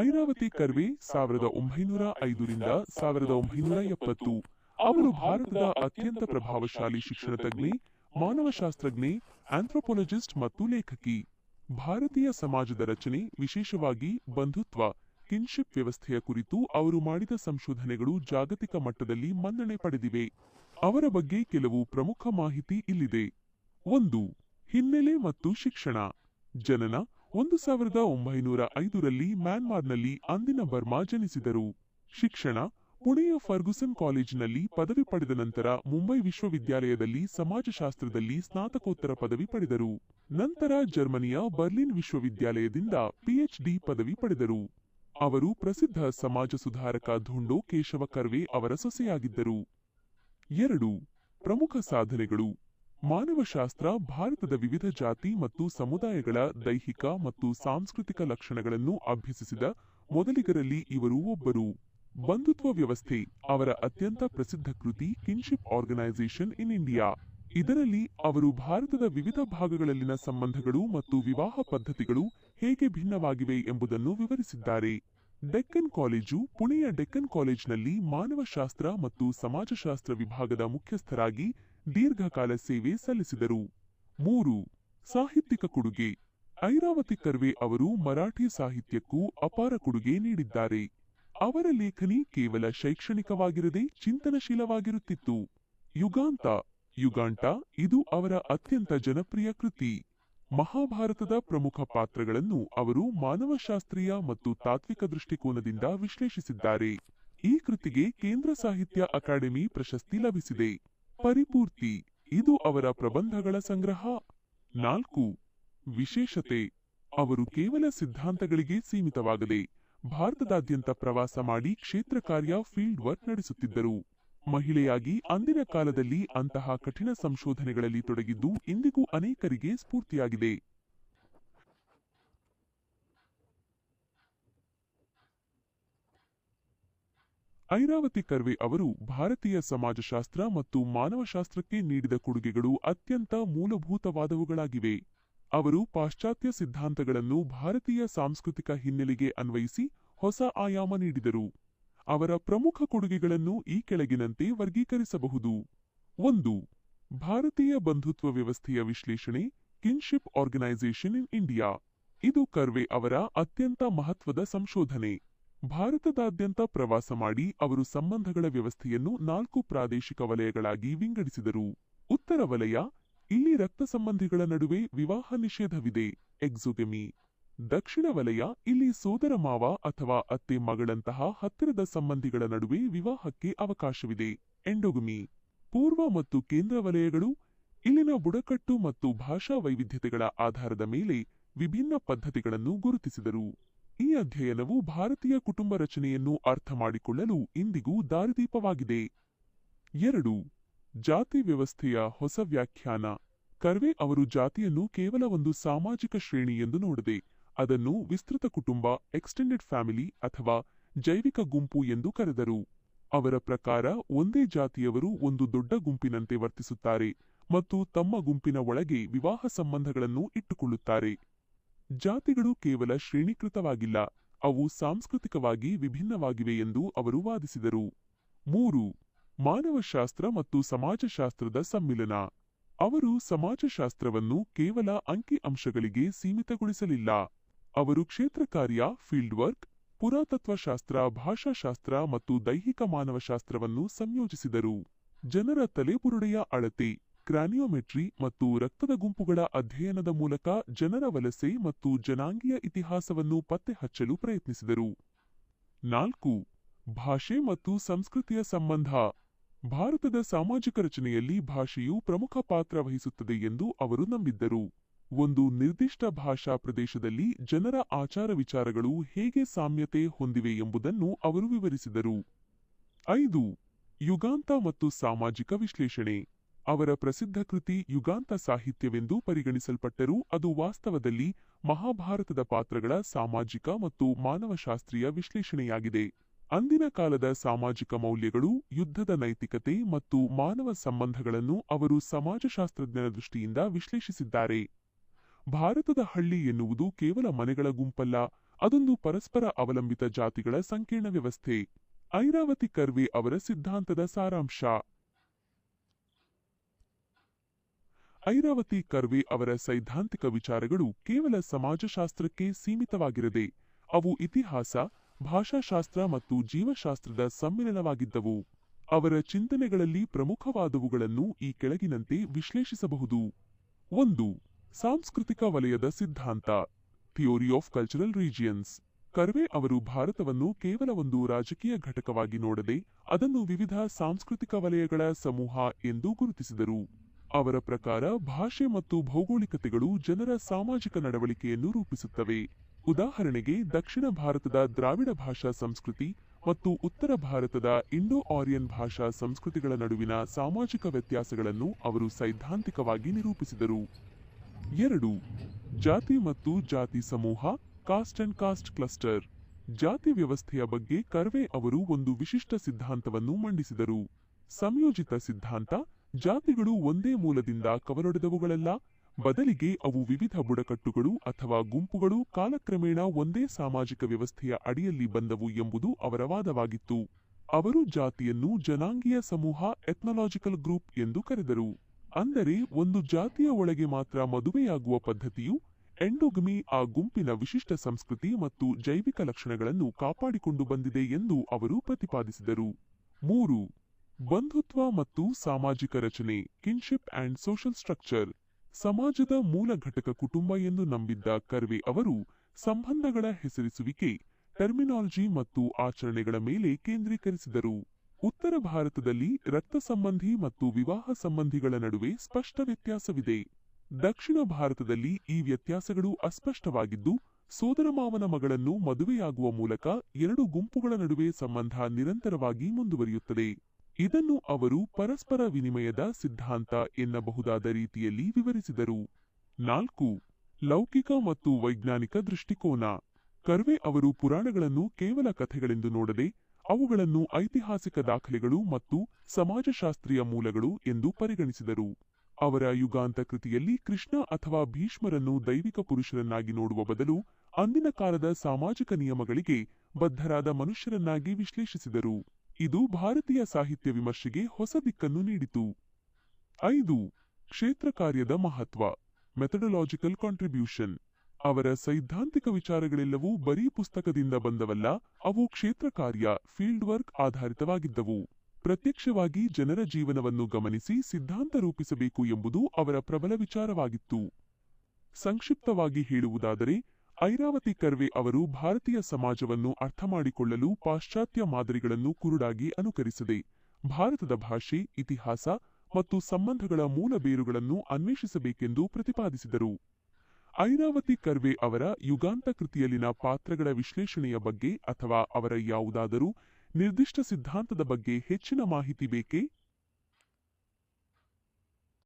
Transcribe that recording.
ಐರಾವತಿ ಕರ್ವೆ ಸಾವಿರದ ಒಂಬೈನೂರ ಐದರಿಂದ ಸಾವಿರದ ಒಂಬೈನೂರ ಎಪ್ಪತ್ತು. ಅವರು ಭಾರತದ ಅತ್ಯಂತ ಪ್ರಭಾವಶಾಲಿ ಶಿಕ್ಷಣ ತಜ್ಞೆ, ಮಾನವಶಾಸ್ತ್ರಜ್ಞೆ ಆಂಥ್ರೋಪೊಲಜಿಸ್ಟ್ ಮತ್ತು ಲೇಖಕಿ. ಭಾರತೀಯ ಸಮಾಜದ ರಚನೆ ವಿಶೇಷವಾಗಿ ಬಂಧುತ್ವ ಕಿನ್ಶಿಪ್ ವ್ಯವಸ್ಥೆಯ ಕುರಿತು ಅವರು ಮಾಡಿದ ಸಂಶೋಧನೆಗಳು ಜಾಗತಿಕ ಮಟ್ಟದಲ್ಲಿ ಮನ್ನಣೆ ಪಡೆದಿವೆ. ಅವರ ಬಗ್ಗೆ ಕೆಲವು ಪ್ರಮುಖ ಮಾಹಿತಿ ಇಲ್ಲಿದೆ. ಒಂದು, ಹಿನ್ನೆಲೆ ಮತ್ತು ಶಿಕ್ಷಣ. ಜನನ ಒಂದು ಸಾವಿರದ ಒಂಬೈನೂರ ಐದರಲ್ಲಿ ಮ್ಯಾನ್ಮಾರ್ನಲ್ಲಿ ಅಂದಿನ ಬರ್ಮಾ ಜನಿಸಿದರು. ಶಿಕ್ಷಣ, ಪುಣೆಯ ಫರ್ಗುಸನ್ ಕಾಲೇಜಿನಲ್ಲಿ ಪದವಿ ಪಡೆದ ನಂತರ ಮುಂಬೈ ವಿಶ್ವವಿದ್ಯಾಲಯದಲ್ಲಿ ಸಮಾಜಶಾಸ್ತ್ರದಲ್ಲಿ ಸ್ನಾತಕೋತ್ತರ ಪದವಿ ಪಡೆದರು. ನಂತರ ಜರ್ಮನಿಯ ಬರ್ಲಿನ್ ವಿಶ್ವವಿದ್ಯಾಲಯದಿಂದ ಪಿಎಚ್ಡಿ ಪದವಿ ಪಡೆದರು. ಅವರು ಪ್ರಸಿದ್ಧ ಸಮಾಜ ಸುಧಾರಕ ಧುಂಡೋ ಕೇಶವ ಕರ್ವೆ ಅವರ ಸೊಸೆಯಾಗಿದ್ದರು. ಎರಡು, ಪ್ರಮುಖ ಸಾಧನೆಗಳು. ಮಾನವಶಾಸ್ತ್ರ ಭಾರತದ ವಿವಿಧ ಜಾತಿ ಮತ್ತು ಸಮುದಾಯಗಳ ದೈಹಿಕ ಮತ್ತು ಸಾಂಸ್ಕೃತಿಕ ಲಕ್ಷಣಗಳನ್ನು ಅಭ್ಯಸಿಸಿದ ಮೊದಲಿಗರಲ್ಲಿ ಇವರು ಒಬ್ಬರು. ಬಂಧುತ್ವ ವ್ಯವಸ್ಥೆ, ಅವರ ಅತ್ಯಂತ ಪ್ರಸಿದ್ಧ ಕೃತಿ ಕಿನ್ಶಿಪ್ ಆರ್ಗನೈಸೇಷನ್ ಇನ್ ಇಂಡಿಯಾ ಇದರಲ್ಲಿ ಅವರು ಭಾರತದ ವಿವಿಧ ಭಾಗಗಳಲ್ಲಿನ ಸಂಬಂಧಗಳು ಮತ್ತು ವಿವಾಹ ಪದ್ಧತಿಗಳು ಹೇಗೆ ಭಿನ್ನವಾಗಿವೆ ಎಂಬುದನ್ನು ವಿವರಿಸಿದ್ದಾರೆ. ಡೆಕ್ಕನ್ ಕಾಲೇಜು, ಪುಣೆಯ ಡೆಕ್ಕನ್ ಕಾಲೇಜಿನಲ್ಲಿ ಮಾನವಶಾಸ್ತ್ರ ಮತ್ತು ಸಮಾಜಶಾಸ್ತ್ರ ವಿಭಾಗದ ಮುಖ್ಯಸ್ಥರಾಗಿ ದೀರ್ಘಕಾಲ ಸೇವೆ ಸಲ್ಲಿಸಿದರು. ಮೂರು, ಸಾಹಿತ್ಯಿಕ ಕೊಡುಗೆ. ಐರಾವತಿ ಕರ್ವೆ ಅವರು ಮರಾಠಿ ಸಾಹಿತ್ಯಕ್ಕೂ ಅಪಾರ ಕೊಡುಗೆ ನೀಡಿದ್ದಾರೆ. ಅವರ ಲೇಖನಿ ಕೇವಲ ಶೈಕ್ಷಣಿಕವಾಗಿರದೆ ಚಿಂತನಶೀಲವಾಗಿರುತ್ತಿತ್ತು. ಯುಗಾಂತ, ಯುಗಾಂಟ ಇದು ಅವರ ಅತ್ಯಂತ ಜನಪ್ರಿಯ ಕೃತಿ. ಮಹಾಭಾರತದ ಪ್ರಮುಖ ಪಾತ್ರಗಳನ್ನು ಅವರು ಮಾನವಶಾಸ್ತ್ರೀಯ ಮತ್ತು ತಾತ್ವಿಕ ದೃಷ್ಟಿಕೋನದಿಂದ ವಿಶ್ಲೇಷಿಸಿದ್ದಾರೆ. ಈ ಕೃತಿಗೆ ಕೇಂದ್ರ ಸಾಹಿತ್ಯ ಅಕಾಡೆಮಿ ಪ್ರಶಸ್ತಿ ಲಭಿಸಿದೆ. ಪರಿಪೂರ್ತಿ. ಇದು ಅವರ ಪ್ರಬಂಧಗಳ ಸಂಗ್ರಹ. ನಾಲ್ಕು, ವಿಶೇಷತೆ. ಅವರು ಕೇವಲ ಸಿದ್ಧಾಂತಗಳಿಗೆ ಸೀಮಿತವಾಗದೆ ಭಾರತದಾದ್ಯಂತ ಪ್ರವಾಸ ಮಾಡಿ ಕ್ಷೇತ್ರ ಕಾರ್ಯ ಫೀಲ್ಡ್ ವರ್ಕ್ ನಡೆಸುತ್ತಿದ್ದರು. ಮಹಿಳೆಯಾಗಿ ಅಂದಿನ ಕಾಲದಲ್ಲಿ ಅಂತಹ ಕಠಿಣ ಸಂಶೋಧನೆಗಳಲ್ಲಿ ತೊಡಗಿದ್ದು ಇಂದಿಗೂ ಅನೇಕರಿಗೆ ಸ್ಫೂರ್ತಿಯಾಗಿದೆ. ಐರಾವತಿ ಕರ್ವೆ ಅವರು ಭಾರತೀಯ ಸಮಾಜಶಾಸ್ತ್ರ ಮತ್ತು ಮಾನವಶಾಸ್ತ್ರಕ್ಕೆ ನೀಡಿದ ಕೊಡುಗೆಗಳು ಅತ್ಯಂತ ಮೂಲಭೂತವಾದವುಗಳಾಗಿವೆ. ಅವರು ಪಾಶ್ಚಾತ್ಯ ಸಿದ್ಧಾಂತಗಳನ್ನು ಭಾರತೀಯ ಸಾಂಸ್ಕೃತಿಕ ಹಿನ್ನೆಲೆಗೆ ಅನ್ವಯಿಸಿ ಹೊಸ ಆಯಾಮ ನೀಡಿದರು. ಅವರ ಪ್ರಮುಖ ಕೊಡುಗೆಗಳನ್ನು ಈ ಕೆಳಗಿನಂತೆ ವರ್ಗೀಕರಿಸಬಹುದು. ಒಂದು, ಭಾರತೀಯ ಬಂಧುತ್ವ ವ್ಯವಸ್ಥೆಯ ವಿಶ್ಲೇಷಣೆ ಕಿನ್ಶಿಪ್ ಆರ್ಗನೈಸೇಷನ್ ಇನ್ ಇಂಡಿಯಾ ಇದು ಕರ್ವೆ ಅವರ ಅತ್ಯಂತ ಮಹತ್ವದ ಸಂಶೋಧನೆ. ಭಾರತದಾದ್ಯಂತ ಪ್ರವಾಸ ಮಾಡಿ ಅವರು ಸಂಬಂಧಗಳ ವ್ಯವಸ್ಥೆಯನ್ನು ನಾಲ್ಕು ಪ್ರಾದೇಶಿಕ ವಲಯಗಳಾಗಿ ವಿಂಗಡಿಸಿದರು. ಉತ್ತರ ವಲಯ, ಇಲ್ಲಿ ರಕ್ತ ಸಂಬಂಧಿಗಳ ನಡುವೆ ವಿವಾಹ ನಿಷೇಧವಿದೆ. ಎಕ್ಸುಗೆಮಿ, ದಕ್ಷಿಣ ವಲಯ, ಇಲ್ಲಿ ಸೋದರ ಮಾವ ಅಥವಾ ಅತ್ತೆ ಮಗಳಂತಹ ಹತ್ತಿರದ ಸಂಬಂಧಿಗಳ ನಡುವೆ ವಿವಾಹಕ್ಕೆ ಅವಕಾಶವಿದೆ. ಎಂಡೋಗಮಿ, ಪೂರ್ವ ಮತ್ತು ಕೇಂದ್ರ ವಲಯಗಳು, ಇಲ್ಲಿನ ಬುಡಕಟ್ಟು ಮತ್ತು ಭಾಷಾ ವೈವಿಧ್ಯತೆಗಳ ಆಧಾರದ ಮೇಲೆ ವಿಭಿನ್ನ ಪದ್ಧತಿಗಳನ್ನು ಗುರುತಿಸಿದರು. ಈ ಅಧ್ಯಯನವು ಭಾರತೀಯ ಕುಟುಂಬ ರಚನೆಯನ್ನು ಅರ್ಥ ಮಾಡಿಕೊಳ್ಳಲು ಇಂದಿಗೂ ದಾರಿದೀಪವಾಗಿದೆ. ಎರಡು, ಜಾತಿ ವ್ಯವಸ್ಥೆಯ ಹೊಸ ವ್ಯಾಖ್ಯಾನ. ಕರ್ವೆ ಅವರು ಜಾತಿಯನ್ನು ಕೇವಲ ಒಂದು ಸಾಮಾಜಿಕ ಶ್ರೇಣಿ ಎಂದು ನೋಡದೆ, ಅದನ್ನು ವಿಸ್ತೃತ ಕುಟುಂಬ ಎಕ್ಸ್ಟೆಂಡೆಡ್ ಫ್ಯಾಮಿಲಿ ಅಥವಾ ಜೈವಿಕ ಗುಂಪು ಎಂದು ಕರೆದರು. ಅವರ ಪ್ರಕಾರ ಒಂದೇ ಜಾತಿಯವರು ಒಂದು ದೊಡ್ಡ ಗುಂಪಿನಂತೆ ವರ್ತಿಸುತ್ತಾರೆ ಮತ್ತು ತಮ್ಮ ಗುಂಪಿನ ಒಳಗೆ ವಿವಾಹ ಸಂಬಂಧಗಳನ್ನು ಇಟ್ಟುಕೊಳ್ಳುತ್ತಾರೆ. ಜಾತಿಗಳು ಕೇವಲ ಶ್ರೇಣೀಕೃತವಾಗಿಲ್ಲ, ಅವು ಸಾಂಸ್ಕೃತಿಕವಾಗಿ ವಿಭಿನ್ನವಾಗಿವೆ ಎಂದು ಅವರು ವಾದಿಸಿದರು. ಮೂರು, ಮಾನವಶಾಸ್ತ್ರ ಮತ್ತು ಸಮಾಜಶಾಸ್ತ್ರದ ಸಮ್ಮಿಲನ. ಅವರು ಸಮಾಜಶಾಸ್ತ್ರವನ್ನು ಕೇವಲ ಅಂಕಿ ಅಂಶಗಳಿಗೆ ಸೀಮಿತಗೊಳಿಸಲಿಲ್ಲ. ಅವರು ಕ್ಷೇತ್ರ ಕಾರ್ಯ ಫೀಲ್ಡ್ ವರ್ಕ್, ಪುರಾತತ್ವಶಾಸ್ತ್ರ, ಭಾಷಾಶಾಸ್ತ್ರ ಮತ್ತು ದೈಹಿಕ ಮಾನವಶಾಸ್ತ್ರವನ್ನು ಸಂಯೋಜಿಸಿದರು. ಜನರ ತಲೆಬುರುಡೆಯ ಅಳತೆ. ಕ್ರಾನಿಯೋಮೆಟ್ರಿ ಮತ್ತು ರಕ್ತದ ಗುಂಪುಗಳ ಅಧ್ಯಯನದ ಮೂಲಕ ಜನರ ವಲಸೆ ಮತ್ತು ಜನಾಂಗೀಯ ಇತಿಹಾಸವನ್ನು ಪತ್ತೆ ಹಚ್ಚಲು ಪ್ರಯತ್ನಿಸಿದರು. ನಾಲ್ಕು, ಭಾಷೆ ಮತ್ತು ಸಂಸ್ಕೃತಿಯ ಸಂಬಂಧ. ಭಾರತದ ಸಾಮಾಜಿಕ ರಚನೆಯಲ್ಲಿ ಭಾಷೆಯು ಪ್ರಮುಖ ಪಾತ್ರ ವಹಿಸುತ್ತದೆ ಎಂದು ಅವರು ನಂಬಿದ್ದರು. ಒಂದು ನಿರ್ದಿಷ್ಟ ಭಾಷಾ ಪ್ರದೇಶದಲ್ಲಿ ಜನರ ಆಚಾರ ವಿಚಾರಗಳು ಹೇಗೆ ಸಾಮ್ಯತೆ ಹೊಂದಿವೆ ಎಂಬುದನ್ನು ಅವರು ವಿವರಿಸಿದರು. ಐದು, ಯುಗಾಂತ ಮತ್ತು ಸಾಮಾಜಿಕ ವಿಶ್ಲೇಷಣೆ. ಅವರ ಪ್ರಸಿದ್ಧ ಕೃತಿ ಯುಗಾಂತ ಸಾಹಿತ್ಯವೆಂದು ಪರಿಗಣಿಸಲ್ಪಟ್ಟರೂ ಅದು ವಾಸ್ತವದಲ್ಲಿ ಮಹಾಭಾರತದ ಪಾತ್ರಗಳ ಸಾಮಾಜಿಕ ಮತ್ತು ಮಾನವಶಾಸ್ತ್ರೀಯ ವಿಶ್ಲೇಷಣೆಯಾಗಿದೆ. ಅಂದಿನ ಕಾಲದ ಸಾಮಾಜಿಕ ಮೌಲ್ಯಗಳು, ಯುದ್ಧದ ನೈತಿಕತೆ ಮತ್ತು ಮಾನವ ಸಂಬಂಧಗಳನ್ನು ಅವರು ಸಮಾಜಶಾಸ್ತ್ರಜ್ಞರ ದೃಷ್ಟಿಯಿಂದ ವಿಶ್ಲೇಷಿಸಿದ್ದಾರೆ. ಭಾರತದ ಹಳ್ಳಿ ಎನ್ನುವುದು ಕೇವಲ ಮನೆಗಳ ಗುಂಪಲ್ಲ, ಅದೊಂದು ಪರಸ್ಪರ ಅವಲಂಬಿತ ಜಾತಿಗಳ ಸಂಕೀರ್ಣ ವ್ಯವಸ್ಥೆ. ಐರಾವತಿ ಕರ್ವೆ ಅವರ ಸಿದ್ಧಾಂತದ ಸಾರಾಂಶ. ಐರಾವತಿ ಕರ್ವೆ ಅವರ ಸೈದ್ಧಾಂತಿಕ ವಿಚಾರಗಳು ಕೇವಲ ಸಮಾಜಶಾಸ್ತ್ರಕ್ಕೆ ಸೀಮಿತವಾಗಿರದೆ, ಅವು ಇತಿಹಾಸ, ಭಾಷಾಶಾಸ್ತ್ರ ಮತ್ತು ಜೀವಶಾಸ್ತ್ರದ ಸಮ್ಮಿಲನವಾಗಿದ್ದವು. ಅವರ ಚಿಂತನೆಗಳಲ್ಲಿ ಪ್ರಮುಖವಾದವುಗಳನ್ನು ಈ ಕೆಳಗಿನಂತೆ ವಿಶ್ಲೇಷಿಸಬಹುದು. ಒಂದು, ಸಾಂಸ್ಕೃತಿಕ ವಲಯದ ಸಿದ್ಧಾಂತ, theory of cultural regions. Karve ಅವರು ಭಾರತವನ್ನು ಕೇವಲ ಒಂದು ರಾಜಕೀಯ ಘಟಕವಾಗಿ ನೋಡದೆ, ಅದನ್ನು ವಿವಿಧ ಸಾಂಸ್ಕೃತಿಕ ವಲಯಗಳ ಸಮೂಹ ಎಂದು ಗುರುತಿಸಿದರು. ಅವರ ಪ್ರಕಾರ ಭಾಷೆ ಮತ್ತು ಭೌಗೋಳಿಕತೆಗಳು ಜನರ ಸಾಮಾಜಿಕ ನಡವಳಿಕೆಯನ್ನು ರೂಪಿಸುತ್ತವೆ. ಉದಾಹರಣೆಗೆ, ದಕ್ಷಿಣ ಭಾರತದ ದ್ರಾವಿಡ ಭಾಷಾ ಸಂಸ್ಕೃತಿ ಮತ್ತು ಉತ್ತರ ಭಾರತದ ಇಂಡೋ ಆರಿಯನ್ ಭಾಷಾ ಸಂಸ್ಕೃತಿಗಳ ನಡುವಿನ ಸಾಮಾಜಿಕ ವ್ಯತ್ಯಾಸಗಳನ್ನು ಅವರು ಸೈದ್ಧಾಂತಿಕವಾಗಿ ನಿರೂಪಿಸಿದರು. ಎರಡು, ಜಾತಿ ಮತ್ತು ಜಾತಿ ಸಮೂಹ, ಕಾಸ್ಟ್ ಅಂಡ್ ಕಾಸ್ಟ್ ಕ್ಲಸ್ಟರ್. ಜಾತಿ ವ್ಯವಸ್ಥೆಯ ಬಗ್ಗೆ ಕರ್ವೆ ಅವರು ಒಂದು ವಿಶಿಷ್ಟ ಸಿದ್ಧಾಂತವನ್ನು ಮಂಡಿಸಿದರು. ಸಂಯೋಜಿತ ಸಿದ್ಧಾಂತ ಜಾತಿಗಳು ಒಂದೇ ಮೂಲದಿಂದ ಕವಲೊಡೆದವುಗಳಲ್ಲ. ಬದಲಿಗೆ ಅವು ವಿವಿಧ ಬುಡಕಟ್ಟುಗಳು ಅಥವಾ ಗುಂಪುಗಳು ಕಾಲಕ್ರಮೇಣ ಒಂದೇ ಸಾಮಾಜಿಕ ವ್ಯವಸ್ಥೆಯ ಅಡಿಯಲ್ಲಿ ಬಂದವು ಎಂಬುದು ಅವರ ವಾದವಾಗಿತ್ತು. ಅವರು ಜಾತಿಯನ್ನು ಜನಾಂಗೀಯ ಸಮೂಹ ಎಥ್ನಾಲಾಜಿಕಲ್ ಗ್ರೂಪ್ ಎಂದು ಕರೆದರು. ಅಂದರೆ ಒಂದು ಜಾತಿಯ ಒಳಗೆ ಮಾತ್ರ ಮದುವೆಯಾಗುವ ಪದ್ಧತಿಯು ಎಂಡೋಗಮಿ ಆ ಗುಂಪಿನ ವಿಶಿಷ್ಟ ಸಂಸ್ಕೃತಿ ಮತ್ತು ಜೈವಿಕ ಲಕ್ಷಣಗಳನ್ನು ಕಾಪಾಡಿಕೊಂಡು ಬಂದಿದೆ ಎಂದು ಅವರು ಪ್ರತಿಪಾದಿಸಿದರು. ಮೂರು ಬಂಧುತ್ವ ಮತ್ತು ಸಾಮಾಜಿಕ ರಚನೆ ಕಿನ್ಶಿಪ್ ಅಂಡ್ ಸೋಷಲ್ ಸ್ಟ್ರಕ್ಚರ್ ಸಮಾಜದ ಮೂಲ ಘಟಕ ಕುಟುಂಬ ಎಂದು ನಂಬಿದ್ದ ಕರ್ವೆ ಅವರು ಸಂಬಂಧಗಳ ಹೆಸರಿಸುವಿಕೆ ಟರ್ಮಿನಾಲಜಿ ಮತ್ತು ಆಚರಣೆಗಳ ಮೇಲೆ ಕೇಂದ್ರೀಕರಿಸಿದರು. ಉತ್ತರ ಭಾರತದಲ್ಲಿ ರಕ್ತ ಸಂಬಂಧಿ ಮತ್ತು ವಿವಾಹ ಸಂಬಂಧಿಗಳ ನಡುವೆ ಸ್ಪಷ್ಟ ವ್ಯತ್ಯಾಸವಿದೆ. ದಕ್ಷಿಣ ಭಾರತದಲ್ಲಿ ಈ ವ್ಯತ್ಯಾಸಗಳು ಅಸ್ಪಷ್ಟವಾಗಿದ್ದು, ಸೋದರಮಾವನ ಮಗಳನ್ನು ಮದುವೆಯಾಗುವ ಮೂಲಕ ಎರಡು ಗುಂಪುಗಳ ನಡುವೆ ಸಂಬಂಧ ನಿರಂತರವಾಗಿ ಮುಂದುವರಿಯುತ್ತದೆ. ಇದನ್ನು ಅವರು ಪರಸ್ಪರ ವಿನಿಮಯದ ಸಿದ್ಧಾಂತ ಎನ್ನಬಹುದಾದ ರೀತಿಯಲ್ಲಿ ವಿವರಿಸಿದರು. ನಾಲ್ಕು, ಲೌಕಿಕ ಮತ್ತು ವೈಜ್ಞಾನಿಕ ದೃಷ್ಟಿಕೋನ. ಕರ್ವೆ ಅವರು ಪುರಾಣಗಳನ್ನು ಕೇವಲ ಕಥೆಗಳೆಂದು ನೋಡದೆ, ಅವುಗಳನ್ನು ಐತಿಹಾಸಿಕ ದಾಖಲೆಗಳು ಮತ್ತು ಸಮಾಜಶಾಸ್ತ್ರೀಯ ಮೂಲಗಳು ಎಂದು ಪರಿಗಣಿಸಿದರು. ಅವರ ಯುಗಾಂತ ಕೃತಿಯಲ್ಲಿ ಕೃಷ್ಣ ಅಥವಾ ಭೀಷ್ಮರನ್ನು ದೈವಿಕ ಪುರುಷರನ್ನಾಗಿ ನೋಡುವ ಬದಲು ಅಂದಿನ ಕಾಲದ ಸಾಮಾಜಿಕ ನಿಯಮಗಳಿಗೆ ಬದ್ಧರಾದ ಮನುಷ್ಯರನ್ನಾಗಿ ವಿಶ್ಲೇಷಿಸಿದರು. ಇದು ಭಾರತೀಯ ಸಾಹಿತ್ಯ ವಿಮರ್ಶೆಗೆ ಹೊಸ ದಿಕ್ಕನ್ನು ನೀಡಿತು. ಐದು, ಕ್ಷೇತ್ರ ಕಾರ್ಯದ ಮಹತ್ವ ಮೆಥಡಲಾಜಿಕಲ್ ಕಾಂಟ್ರಿಬ್ಯೂಷನ್ ಅವರ ಸೈದ್ಧಾಂತಿಕ ವಿಚಾರಗಳೆಲ್ಲವೂ ಬರೀ ಪುಸ್ತಕದಿಂದ ಬಂದವಲ್ಲ, ಅವು ಕ್ಷೇತ್ರ ಕಾರ್ಯ ಫೀಲ್ಡ್ ವರ್ಕ್ ಆಧಾರಿತವಾಗಿದ್ದವು. ಪ್ರತ್ಯಕ್ಷವಾಗಿ ಜನರ ಜೀವನವನ್ನು ಗಮನಿಸಿ ಸಿದ್ಧಾಂತ ರೂಪಿಸಬೇಕು ಎಂಬುದು ಅವರ ಪ್ರಬಲ ವಿಚಾರವಾಗಿತ್ತು. ಸಂಕ್ಷಿಪ್ತವಾಗಿ ಹೇಳುವುದಾದರೆ ಐರಾವತಿ ಕರ್ವೆ ಅವರು ಭಾರತೀಯ ಸಮಾಜವನ್ನು ಅರ್ಥಮಾಡಿಕೊಳ್ಳಲು ಪಾಶ್ಚಾತ್ಯ ಮಾದರಿಗಳನ್ನು ಕುರುಡಾಗಿ ಅನುಕರಿಸದೆ. ಭಾರತದ ಭಾಷೆ, ಇತಿಹಾಸ ಮತ್ತು ಸಂಬಂಧಗಳ ಮೂಲ ಬೇರುಗಳನ್ನು ಅನ್ವೇಷಿಸಬೇಕೆಂದು ಪ್ರತಿಪಾದಿಸಿದರು. ಐರಾವತಿ ಕರ್ವೆ ಅವರ ಯುಗಾಂತ ಕೃತಿಯಲ್ಲಿನ ಪಾತ್ರಗಳ ವಿಶ್ಲೇಷಣೆಯ ಬಗ್ಗೆ ಅಥವಾ ಅವರ ಯಾವುದಾದರೂ ನಿರ್ದಿಷ್ಟ ಸಿದ್ಧಾಂತದ ಬಗ್ಗೆ ಹೆಚ್ಚಿನ ಮಾಹಿತಿ ಬೇಕೇ?